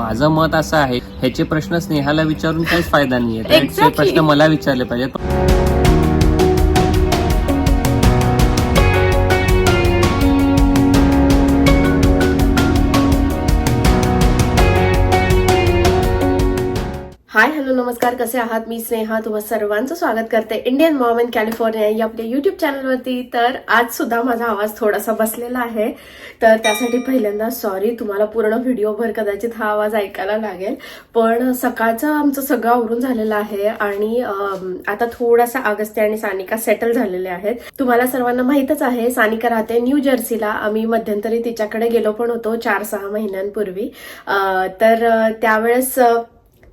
माझं मत असं आहे ह्याचे प्रश्न स्नेहाला विचारून काहीच फायदा नाहीये त्याचे Exactly. प्रश्न मला विचारले पाहिजेत नमस्कार कसे आहात? मी स्नेहा तुम्हा सर्वांचं स्वागत करते इंडियन मॉम इन कॅलिफोर्निया या आपल्या युट्यूब चॅनलवरती तर आज सुद्धा माझा आवाज थोडासा बसलेला आहे. तर त्यासाठी पहिल्यांदा सॉरी तुम्हाला पूर्ण व्हिडिओभर कदाचित हा आवाज ऐकायला लागेल. पण सकाळचं आमचं सगळं आवरून झालेलं आहे आणि आता थोडासा अगस्त्य आणि सानिका सेटल झालेले आहेत. तुम्हाला सर्वांना माहितच आहे सानिका राहते न्यू जर्सीला आम्ही मध्यंतरी तिच्याकडे गेलो पण होतो चार सहा महिन्यांपूर्वी. तर त्यावेळेस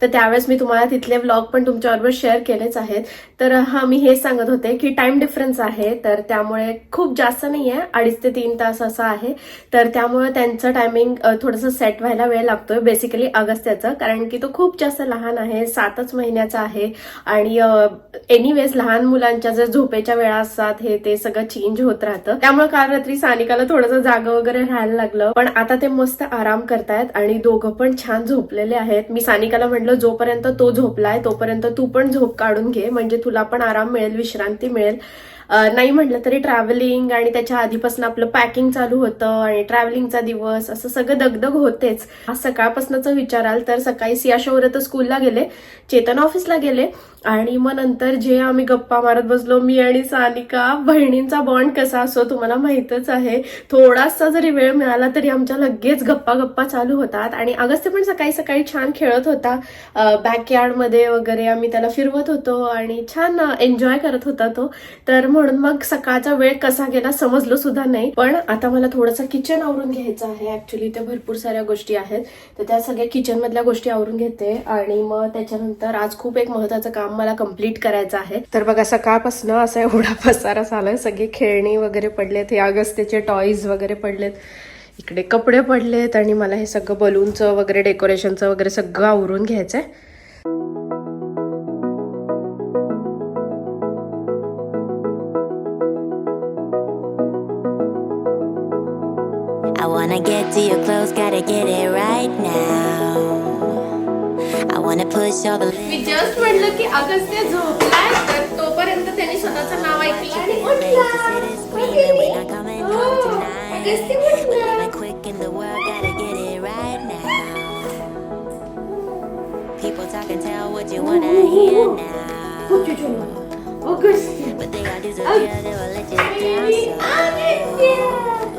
तर त्यावेळेस मी तुम्हाला तिथले व्लॉग पण तुमच्याबरोबर शेअर केलेच आहेत. तर हा मी हेच सांगत होते की टाइम डिफरन्स आहे तर त्यामुळे खूप जास्त नाही आहे अडीच ते तीन तास असं आहे. तर त्यामुळे त्यांचं टायमिंग थोडंसं सेट व्हायला वेळ लागतोय. बेसिकली अगस्त्याचं कारण की तो खूप जास्त लहान आहे. सातच महिन्याचा आहे. आणि एनिवेज लहान मुलांच्या जर झोपेच्या वेळा असतात हे ते सगळं चेंज होत राहतं. त्यामुळे काल रात्री सानिकाला थोडंसं जागं वगैरे राहायला लागलं. पण आता ते मस्त आराम करतायत आणि दोघं पण छान झोपलेले आहेत. मी सानिकाला म्हटलं जोपर्यंत तो झोपलाय तोपर्यंत तू पण झोप काढून घे. म्हणजे तुला पण आराम मिळेल विश्रांती मिळेल. नाही म्हटलं तरी ट्रॅव्हलिंग आणि त्याच्या आधीपासून आपलं पॅकिंग चालू होतं आणि ट्रॅव्हलिंगचा दिवस असं सगळं दगदग होतेच. आज सकाळपासूनच विचाराल तर सकाळी सिया शौर्य तर स्कूलला गेले चेतन ऑफिसला गेले आणि मग नंतर जे आम्ही गप्पा मारत बसलो मी आणि सानिका बहिणींचा बॉन्ड कसा असो तुम्हाला माहितच आहे. थोडासा जरी वेळ मिळाला तरी आमच्या लगेच गप्पा गप्पा चालू होतात आणि अगस्त्य पण सकाळी सकाळी छान खेळत होता. बॅकयार्डमध्ये वगैरे आम्ही त्याला फिरवत होतो आणि छान एन्जॉय करत होता तो. तर म्हणून मग सकाळचा वेळ कसा गेला समजलो सुद्धा नाही. पण आता मला थोडंसं किचन आवरून घ्यायचं आहे. ऍक्च्युली ते भरपूर साऱ्या गोष्टी आहेत. तर त्या सगळ्या किचन मधल्या गोष्टी आवरून घेते. आणि मग त्याच्यानंतर आज खूप एक महत्वाचं काम मला कंप्लीट करायचं आहे. तर बघा सकाळपासून असा एवढा पसारा झालाय. सगळे खेळणी वगैरे पडलेत. हे अगस्त्याचे टॉईज वगैरे पडलेत. इकडे कपडे पडलेत. आणि मला हे सगळं बलूनचं वगैरे डेकोरेशनचं वगैरे सगळं आवरून घ्यायचं आहे wanna get to your clothes, gotta get it right now. I wanna push all the मी जस्ट म्हटलं की अगस्त्य झोपलाय तर तोपर्यंत त्यांनी स्वतःचं नाव ऐकलं आणि We're not coming home tonight. Agastya उठला. Living quick in the world, gotta get it right now. People talk and tell what you wanna hear now. Agastya But they all disappear, they will let you down. So yum,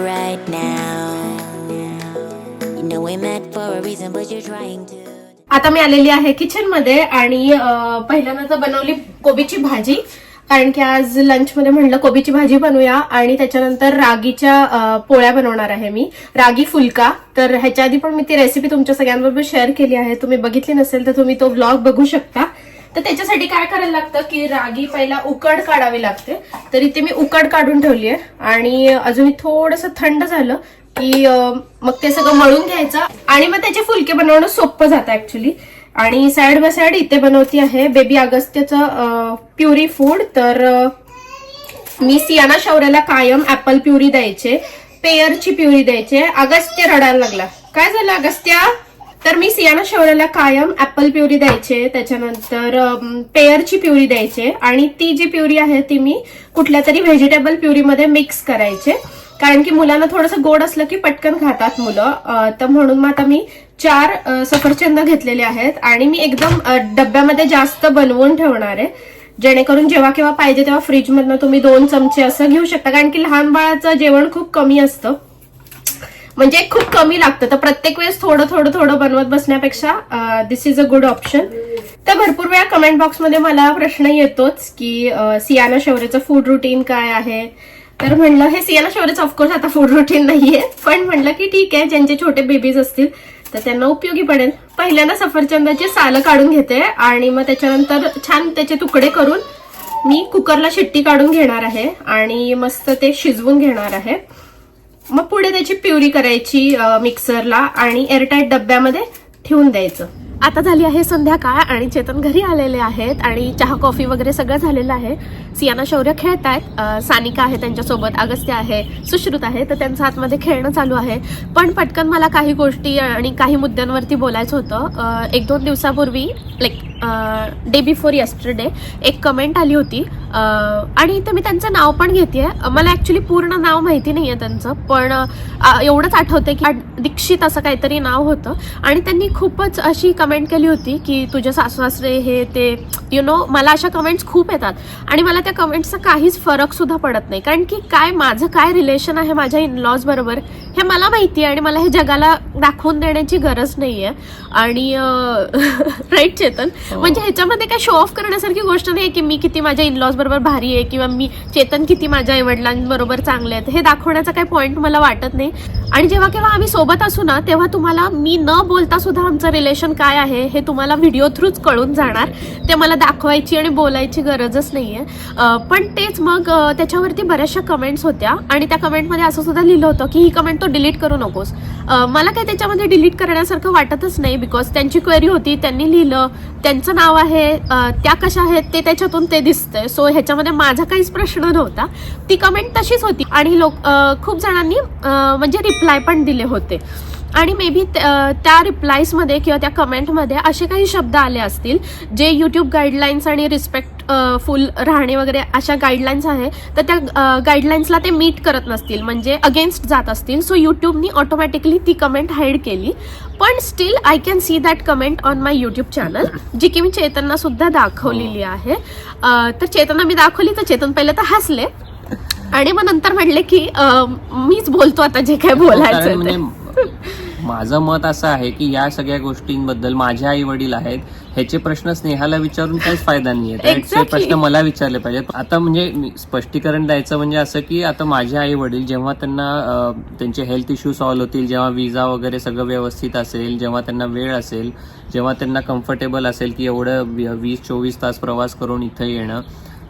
आता मी आलेली आहे किचनमध्ये आणि पहिल्यांदा तर बनवली कोबीची भाजी. कारण की आज लंच मध्ये म्हणलं कोबीची भाजी बनवूया आणि त्याच्यानंतर रागीच्या पोळ्या बनवणार आहे मी. रागी फुलका. तर ह्याच्या आधी पण मी ती रेसिपी तुमच्या सगळ्यांबरोबर शेअर केली आहे. तुम्ही बघितली नसेल तर तुम्ही तो व्लॉग बघू शकता. तर त्याच्यासाठी काय करायला लागतं की रागी पहिला उकड काढावी लागते. तर इथे मी उकड काढून ठेवली आहे. आणि अजूनही थोडंसं थंड झालं की मग ते सगळं मळून घ्यायचं. आणि मग त्याचे फुलके बनवणं सोपं जातं ऍक्च्युली आणि साईड बाय साईड इथे बनवती आहे. बेबी अगस्त्याचं प्युरी फूड तर मी सियाना शौर्याला कायम ऍपल प्युरी द्यायचे. पेयरची प्युरी द्यायचे. अगस्त्य रडायला लागला. काय झालं अगस्त्या? तर मी सियाना शौर्याला कायम ऍपल प्युरी द्यायचे. त्याच्यानंतर पेयरची प्युरी द्यायचे. आणि ती जी प्युरी आहे ती मी कुठल्या तरी व्हेजिटेबल प्युरीमध्ये मिक्स करायचे. कारण की मुलांना थोडंसं गोड असलं की पटकन खातात मुलं. तर म्हणून मग आता मी चार सफरचंद घेतलेले आहेत आणि मी एकदम डब्यामध्ये जास्त बनवून ठेवणार आहे. जेणेकरून जेव्हा केव्हा पाहिजे तेव्हा फ्रीजमधनं तुम्ही दोन चमचे असं घेऊ शकता. कारण की लहान बाळाचं जेवण खूप कमी असतं. म्हणजे खूप कमी लागतं. तर प्रत्येक वेळेस थोडं थोडं थोडं बनवत बसण्यापेक्षा this is a good option तर भरपूर वेळा कमेंट बॉक्समध्ये मला प्रश्न येतोच की सियाना शौर्यचं फूड रुटीन काय आहे? तर म्हणलं हे सियाना शौर्यचं ऑफकोर्स आता फूड रुटीन नाहीये. पण म्हणलं की ठीक आहे ज्यांचे छोटे बेबीज असतील तर त्यांना उपयोगी पडेल. पहिल्यांदा सफरचंदाचे सालं काढून घेते आणि मग त्याच्यानंतर छान त्याचे तुकडे करून मी कुकरला शिट्टी काढून घेणार आहे आणि मस्त ते शिजवून घेणार आहे. मग पुढे त्याची प्युरी करायची मिक्सरला आणि एअरटाईट डब्यामध्ये ठेवून द्यायचं. आता झाली आहे संध्याकाळ आणि चेतन घरी आलेले आहेत आणि चहा कॉफी वगैरे सगळं झालेलं आहे. सियाना शौर्य खेळत आहेत. सानिका आहे त्यांच्यासोबत अगस्त्य आहे सुश्रुत आहे. तर त्यांचं आतमध्ये खेळणं चालू आहे. पण पटकन मला काही गोष्टी आणि काही मुद्द्यांवरती बोलायचं होतं. एक दोन दिवसापूर्वी लाईक डे बिफोर यस्टरडे एक कमेंट आली होती. आणि इथं मी त्यांचं नाव पण घेते मला ॲक्च्युली पूर्ण नाव माहिती नाही आहे त्यांचं पण एवढंच आठवतं की दीक्षित असं काहीतरी नाव होतं. आणि त्यांनी खूपच अशी कमेंट केली होती की तुझे सासू-सासरे हे ते यु नो मला अशा कमेंट्स खूप येतात. आणि मला त्या कमेंट्सचा काहीच फरक सुद्धा पडत नाही. कारण की काय माझं काय रिलेशन आहे माझ्या इनलॉज बरोबर हे मला माहिती आहे आणि मला हे जगाला दाखवून देण्याची गरज नाही आहे आणि राईट चेतन? हो. म्हणजे ह्याच्यामध्ये काय शो ऑफ करण्यासारखी गोष्ट नाही की मी किती माझ्या इनलॉज बरोबर भारी आहे किंवा मी चेतन किती माझ्या आईवडिलांबरोबर चांगले आहेत हे दाखवण्याचा काही पॉईंट मला वाटत नाही. आणि जेव्हा केव्हा आम्ही सोबत असू ना तेव्हा तुम्हाला मी न बोलता सुद्धा आमचं रिलेशन काय आहे हे तुम्हाला व्हिडिओ थ्रूच कळून जाणार. ते मला दाखवायची आणि बोलायची गरजच नाही आहे पण तेच मग त्याच्यावरती बऱ्याचशा कमेंट्स होत्या. आणि त्या कमेंटमध्ये असं सुद्धा लिहिलं होतं की ही कमेंट तो डिलीट करू नकोस. मला काही त्याच्यामध्ये डिलीट करण्यासारखं वाटतच नाही बिकॉज त्यांची क्वेरी होती त्यांनी लिहिलं त्यांचं नाव आहे त्या कशा आहेत ते त्याच्यातून ते दिसतंय. सो ह्याच्यामध्ये माझा काहीच प्रश्न नव्हता. ती कमेंट तशीच होती. आणि लोक खूप जणांनी म्हणजे रिप्लाय पण दिले होते. आणि मे बी त्या रिप्लायजमध्ये किंवा त्या कमेंटमध्ये असे काही शब्द आले असतील जे यूट्यूब गाईडलाईन्स आणि रिस्पेक्ट फुल राहणे वगैरे अशा गाईडलाईन्स आहे तर त्या गाईडलाईन्सला ते मीट करत नसतील म्हणजे अगेन्स्ट जात असतील. सो यूट्यूबनी ऑटोमॅटिकली ती कमेंट हाईड केली. पण still I can see that comment on my YouTube channel जी की मी चेतनना सुद्धा दाखवलेली आहे. अं, तर चेतनना मी दाखवली तर चेतन पहिले तर हसले. आणि मग नंतर म्हणले की मीच बोलतो आता जे काय बोलायचं म्हणजे माझं मत असं आहे की या सगळ्या गोष्टींबद्दल माझे आई वडील आहेत ह्याचे प्रश्न स्नेहाला विचारून काहीच फायदा नाहीये. त्याचे Exactly. प्रश्न मला विचारले पाहिजेत. आता म्हणजे स्पष्टीकरण द्यायचं म्हणजे असं की आता माझे आई वडील जेव्हा त्यांना त्यांचे हेल्थ इश्यू सॉल्व्ह होतील जेव्हा विजा वगैरे सगळं व्यवस्थित असेल जेव्हा त्यांना वेळ असेल जेव्हा त्यांना कम्फर्टेबल असेल की एवढं वीस चोवीस तास प्रवास करून इथं येणं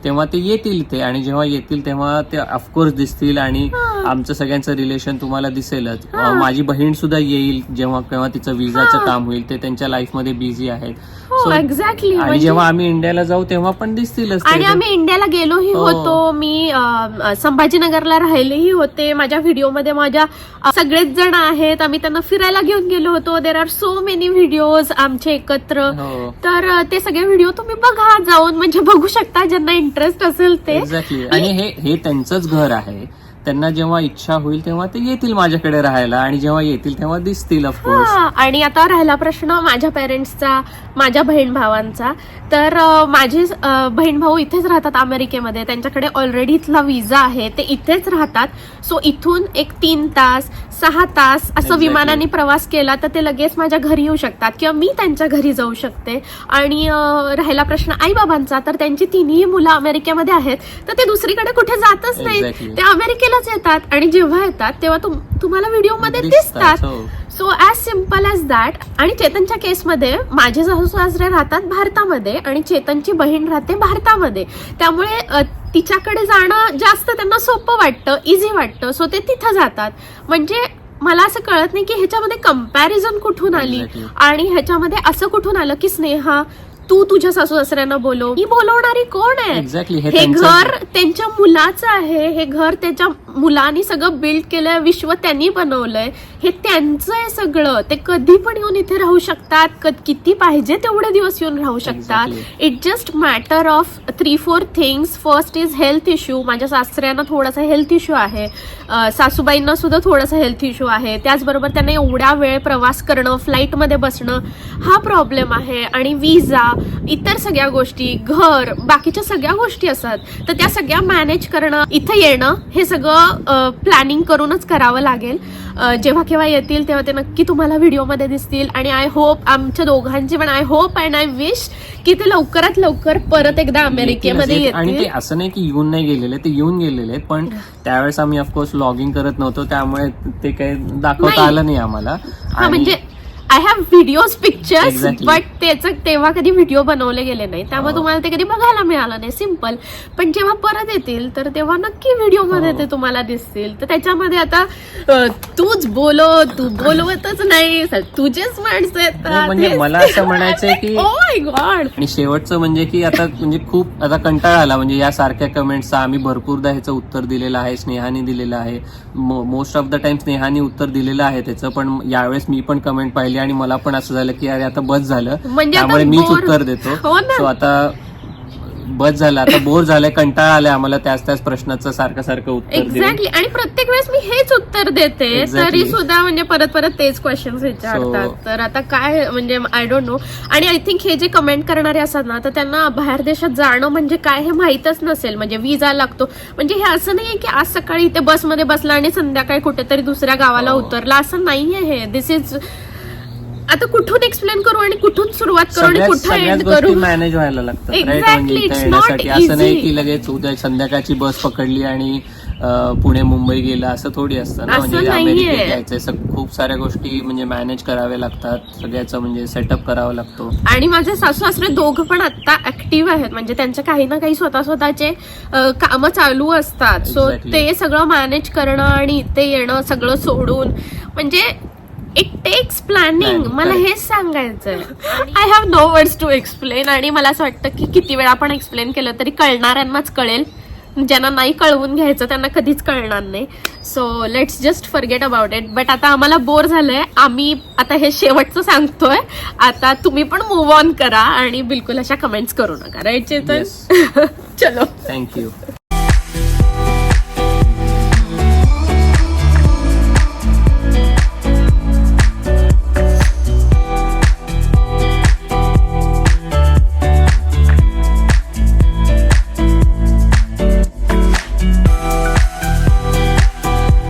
तेव्हा ते येतील ते आणि जेव्हा येतील तेव्हा ते ऑफकोर्स दिसतील आणि आमचं सगळ्यांचं रिलेशन तुम्हाला दिसेलच. अं, माझी बहीण सुद्धा येईल जेव्हा केव्हा तिचं विजाचं काम होईल ते त्यांच्या लाईफमध्ये बिझी आहेत. हो So, एक्झॅक्टली आणि जेव्हा आम्ही इंडियाला जाऊ तेव्हा पण दिसतीलच ते. आणि आम्ही इंडियाला गेलोही हो. होतो. मी अं, संभाजीनगरला राहिलेही होते. माझ्या व्हिडिओमध्ये माझ्या अं, सगळेच जण आहेत. आम्ही त्यांना फिरायला घेऊन गेलो होतो. There are so many videos आमचे एकत्र. हो. तर अं, ते सगळे व्हिडिओ तुम्ही बघा जाऊन म्हणजे बघू शकता. ज्यांना इंटरेस्ट असेल ते. एक्झॅक्टली आणि हे हे त्यांचंच घर आहे. त्यांना जेव्हा इच्छा होईल तेव्हा ते येतील माझ्याकडे राहायला आणि जेव्हा येतील तेव्हा दिसतील ऑफकोर्स आणि आता राहिला प्रश्न माझ्या पेरेंट्सचा माझ्या बहीण भावांचा. तर अं, माझे अं, बहीण भाऊ इथेच राहतात अमेरिकेमध्ये. त्यांच्याकडे ऑलरेडी इथला विजा आहे. ते इथेच राहतात. सो इथून एक तीन तास सहा तास असं Exactly. विमानाने प्रवास केला तर ते लगेच माझ्या घरी येऊ शकतात किंवा मी त्यांच्या घरी जाऊ शकते. आणि अं, राहिला प्रश्न आई बाबांचा तर त्यांची तिन्ही मुलं अमेरिकेमध्ये आहेत तर ते दुसरीकडे कुठे जातच नाही. Exactly. ते अमेरिकेलाच येतात आणि जेव्हा येतात तेव्हा तुम- तुम्हाला व्हिडिओमध्ये दिसतात हो. So as simple as that आणि चेतनच्या केसमध्ये माझे सासू सासरे राहतात भारतामध्ये आणि चेतनची बहीण राहते भारतामध्ये. त्यामुळे अ, तिच्याकडे जाणं जास्त त्यांना सोपं वाटतं इझी वाटतं. सो ते तिथं जातात. म्हणजे मला असं कळत नाही की ह्याच्यामध्ये कंपॅरिझन कुठून आली Exactly. आणि ह्याच्यामध्ये असं कुठून आलं की स्नेहा तू तुझ्या सासू सासऱ्यांना बोलव. ही बोलवणारी कोण आहे? हे हे त्यांचं घर त्यांच्या मुलाचं आहे हे घर त्याच्या मुलांनी सगळं बिल्ड केलंय विश्व त्यांनी बनवलंय. हे त्यांचं आहे सगळं. ते कधी पण येऊन इथे राहू शकतात. किती पाहिजे तेवढे दिवस येऊन राहू शकतात. It just matter of three four things first is health issue माझ्या सासऱ्यांना थोडासा हेल्थ इश्यू आहे. सासूबाईंना सुद्धा थोडासा हेल्थ इश्यू आहे. त्याचबरोबर त्यांना एवढ्या वेळ प्रवास करणं फ्लाईटमध्ये बसणं हा प्रॉब्लेम आहे. आणि विजा इतर सगळ्या गोष्टी घर बाकीच्या सगळ्या गोष्टी असतात तर त्या सगळ्या मॅनेज करणं इथं येणं हे सगळं प्लॅनिंग करूनच करावं लागेल. जेव्हा केव्हा येतील तेव्हा ते नक्की तुम्हाला व्हिडिओमध्ये दिसतील. आणि आय होप आमच्या दोघांची पण I hope and I wish की ते लवकरात लवकर परत एकदा अमेरिकेमध्ये येतील. आणि ते असं नाही की येऊन नाही गेलेले ते येऊन गेलेले पण त्यावेळेस आम्ही ऑफकोर्स लॉगिंग करत नव्हतो. त्यामुळे ते काही दाखवता. आलं नाही आम्हाला. म्हणजे I have videos pictures Exactly. But त्याचं तेव्हा कधी व्हिडिओ बनवले गेले नाही. त्यामुळे हो. तुम्हाला ते कधी बघायला मिळालं नाही. सिंपल पण जेव्हा परत येतील तर तेव्हा नक्की व्हिडिओमध्ये हो. ते तुम्हाला दिसतील. तर त्याच्यामध्ये आता अ, तूच बोलो तू बोलवतच नाही. तुझेच माणसं नाही, म्हणजे मला असं म्हणायचंय की- ओ माय गॉड आणि शेवटचं म्हणजे की आता म्हणजे खूप आता कंटाळा आला. म्हणजे या सारख्या कमेंट्सचा आम्ही भरपूरदा ह्याचं उत्तर दिलेलं आहे स्नेहाने दिलेलं आहे. मोस्ट ऑफ द टाइम स्नेहाने उत्तर दिलेलं आहे त्याचं. पण यावेळेस मी पण कमेंट पाहिली. आणि मला पण असं झालं की अरे आता बस झालं. म्हणजे त्यामुळे मीच उत्तर देतो. हो. सो आता बस झालं. आता बोर झालंय कंटाळा आलाय आम्हाला त्याच त्याच प्रश्नाचं सारखं सारखं उत्तर एक्झॅक्टली आणि प्रत्येक वेळेस मी हेच उत्तर देते. तरी सुद्धा म्हणजे परत परत तेच क्वेश्चन विचारतात तर आता काय म्हणजे आय डोंट नो आणि आय थिंक हे जे कमेंट करणारे असतात ना तर त्यांना बाहेर देशात जाणं म्हणजे काय हे माहीतच नसेल. म्हणजे विजा लागतो. म्हणजे हे असं नाहीये की आज सकाळी इथे बसमध्ये बसला आणि संध्याकाळी कुठेतरी दुसऱ्या गावाला हो. उतरला. असं नाहीये हे. दिस इज आता कुठून एक्सप्लेन करू आणि कुठून सुरुवात करू आणि कुठं एंड करू मॅनेज व्हायला राईट Exactly, म्हणजे it's not असं नाही easy. की लगेच उद्या संध्याकाळची बस पकडली आणि अं, पुणे मुंबई गेला असं थोडी असतं ना असं म्हणजे नाहीये. अमेरिकेत जायचंय सग- खूप साऱ्या गोष्टी म्हणजे मॅनेज कराव्या लागतात सगळ्याचं म्हणजे सेटअप करावा लागतो आणि माझे सासू सासरे दोघं पण आता ऍक्टिव्ह आहेत म्हणजे त्यांचे काही ना काही स्वतः स्वतःचे काम चालू असतात सो Exactly. ते सगळं मॅनेज करणं आणि इथे येणं सगळं सोडून म्हणजे इट टेक्स प्लॅनिंग मला. हेच सांगायचंय. I have no words to explain आणि मला असं वाटतं की किती वेळा आपण एक्सप्लेन केलं तरी कळणाऱ्यांनाच कळेल. ज्यांना नाही कळवून घ्यायचं त्यांना कधीच कळणार नाही. So let's just forget about it but आता आम्हाला बोर झालंय. आम्ही आता हे शेवटचं सांगतोय. आता तुम्ही पण मूव ऑन करा आणि बिलकुल अशा कमेंट्स करू नका. राईट चेतन? चलो. थँक्यू